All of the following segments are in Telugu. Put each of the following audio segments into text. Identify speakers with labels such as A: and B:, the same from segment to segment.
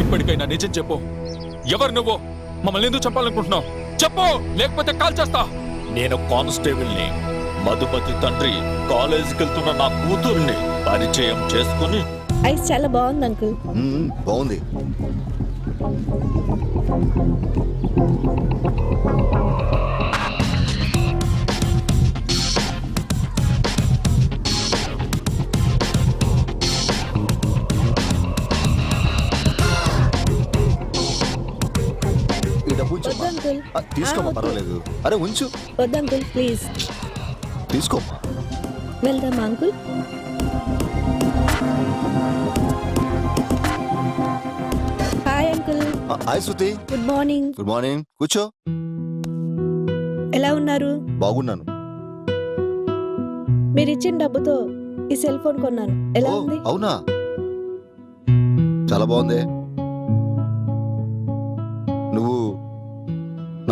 A: ఇప్పటికైనా నిజం చెప్పు. ఎవరు నువ్వు? మమ్మల్ని ఎందుకు చెప్పాలనుకుంటున్నావు చెప్పు! లేకపోతే కాల్ చేస్తా.
B: నేను కానిస్టేబుల్ని మధుమతి తండ్రి కాలేజీకి వెళ్తున్న నా కూతుర్ని పరిచయం చేసుకుని
C: ఐస్ చాలా బాగుంది అంకుల్.
D: బాగుంది. ఈ
C: అంకుల్.
D: తీసుకోమ్మా. పర్వాలేదు. అరే ఉంచు.
C: వద్దు అంకుల్ ప్లీజ్.
D: తీసుకోమ్మా.
C: వెళ్దామా uncle? Hi uncle.
D: Hi Shruti.
C: Good morning.
D: Good morning. కూర్చో.
C: ఎలా ఉన్నారు?
D: బాగున్నాను.
C: మీరు ఇచ్చిన డబ్బుతో ఈ సెల్ ఫోన్ కొన్నాను. ఎలా ఉంది?
D: అవునా? చాలా బాగుంది.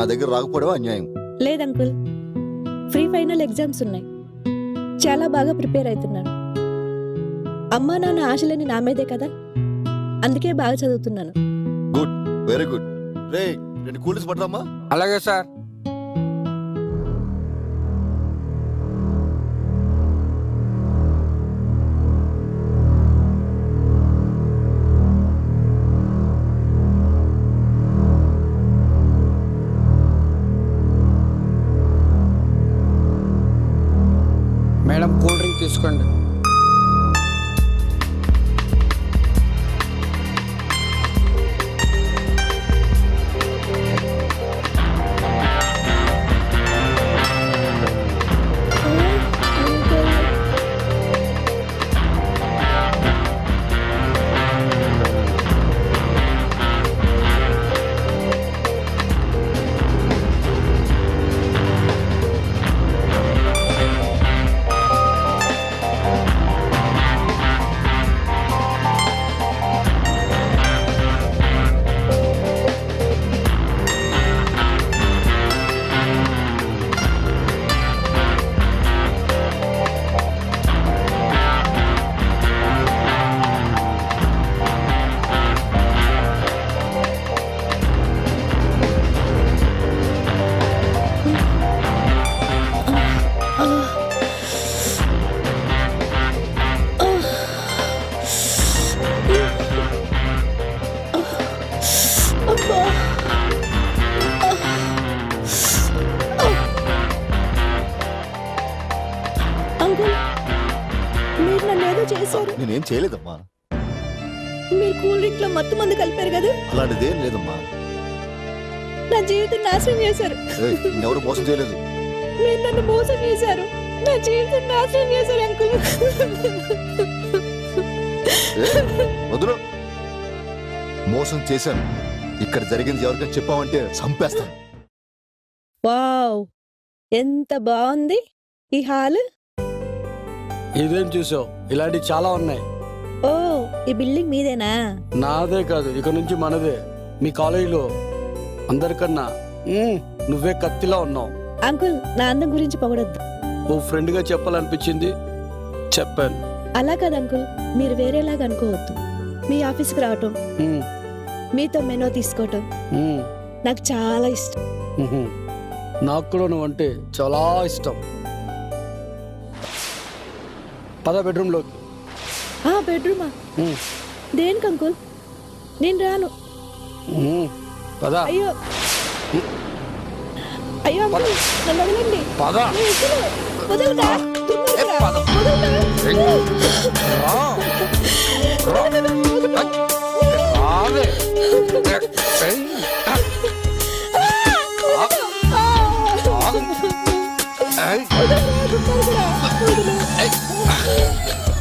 D: నా దగ్గర రాకపోవడమే అన్యాయం.
C: లేదు అంకుల్. ఫ్రీ ఫైనల్ ఎగ్జామ్స్ ఉన్నాయి. చాలా బాగా ప్రిపేర్ అవుతున్నాను. అమ్మా నాన్న ఆశలని నా మీదే కదా? అందుకే బాగా చదువుతున్నాను.
D: గుడ్. Very good. రే రెండు కూల్స్ పడదామా
E: అలాగే సార్.
C: ఏదో చేశారు.
D: నేనేం చేయలేదమ్మా.
C: మీరు కూల్ డ్రింక్లో మత్తు మందు కలిపారు కదా?
D: అలాంటిదేం లేదమ్మా.
C: నా జీవితం నాశనం చేశారు.
D: నిన్నెవరు మోసం చేయలేదు.
C: మీరు నన్ను మోసం చేశారు. నా జీవితం నాశనం చేశారు అంకుల్.
D: వదులు. మోసం చేశాను. ఇక్కడ జరిగింది ఎవరికైనా చెప్పావంటే చంపేస్తాను.
C: వావ్ ఎంత బాగుంది ఈ హాల్.
E: ఇదేం చూసావు? ఇలాంటివి చాలా ఉన్నాయి.
C: ఓ ఈ బిల్డింగ్ మీదేనా?
E: నాదే కాదు ఇక నుంచి మనదే. మీ కాలేజీలో అందరికన్నా మ్మ్, నువ్వే కత్తిలా ఉన్నావు.
C: అంకుల్ నా అందం గురించి పొగడొద్దు.
E: ఓ ఫ్రెండ్గా చెప్పాలనిపించింది? చెప్పాను.
C: అలా కాదు అంకుల్ మీరు వేరేలాగా అనుకోవద్దు. మీ ఆఫీస్కి రావటం
E: మ్మ్,
C: మీతో మెనో తీసుకోవటం
E: మ్మ్,
C: నాకు చాలా ఇష్టం.
E: నాకు కూడా నువ్వంటే చాలా ఇష్టం. పద బెడ్రూమ్లోకి
C: ఆ బెడ్రూమా
E: మ్మ్,
C: దేనికి అంకుల్ నేను రాను
E: మ్మ్. పద
C: అయ్యో అయ్యో అంకుల్ నన్ను వదలండి
E: పద
C: నేను ఇవ్వను. వదలరా? వదలరా? వదలరా?
E: రా. రా. రావే. ఏయ్. ఏయ్. ఏయ్. Hey.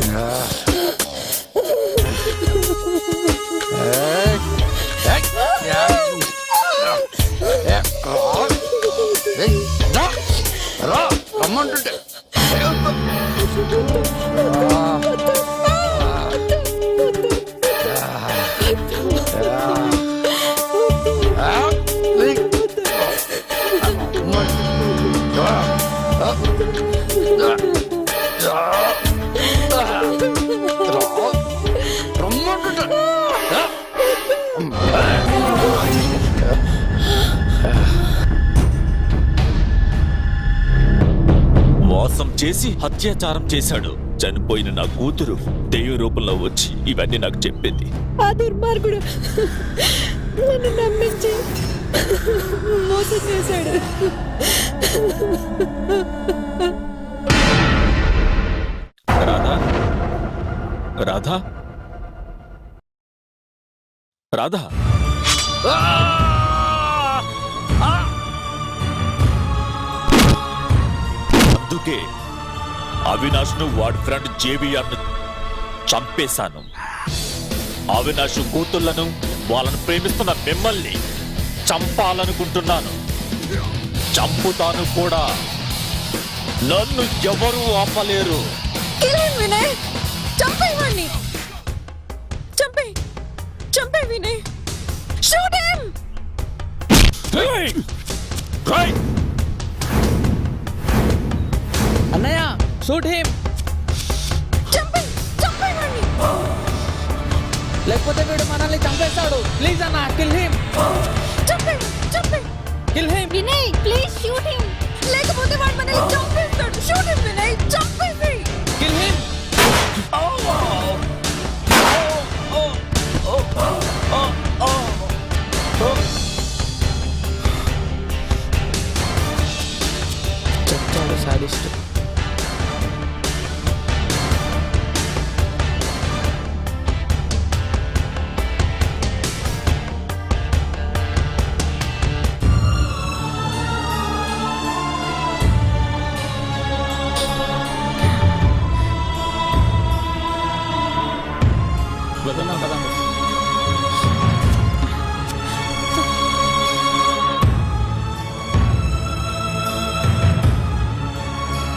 B: చేసి అత్యాచారం చేశాడు. చనిపోయిన నా కూతురు దెయ్య రూపంలో వచ్చి ఇవన్నీ నాకు చెప్పింది.
C: ఆ దుర్మార్గుడు నన్ను నమ్మించి మోసం చేశాడు.
B: రాధా? రాధా? రాధా? అందుకే అవినాష్ను వాడి ఫ్రెండ్ జేవిఆర్ను చంపేశాను. అవినాష్ కూతుళ్ళను వాళ్ళను ప్రేమిస్తున్న మిమ్మల్ని చంపాలనుకుంటున్నాను. చంపుతాను కూడా. నన్ను ఎవరూ ఆపలేరు.
F: Kill Vinay shoot him!
G: Shoot him లేకపోతే వీడు మనల్ని చంపేస్తాడు. ప్లీజ్ అన్న kill him kill him
F: Vinay please shoot him లేకపోతే వాడు మనల్ని చంపేస్తాడు. Shoot him Vinay. చంపేసి
G: కిల్ హిమ్ చచ్చాడు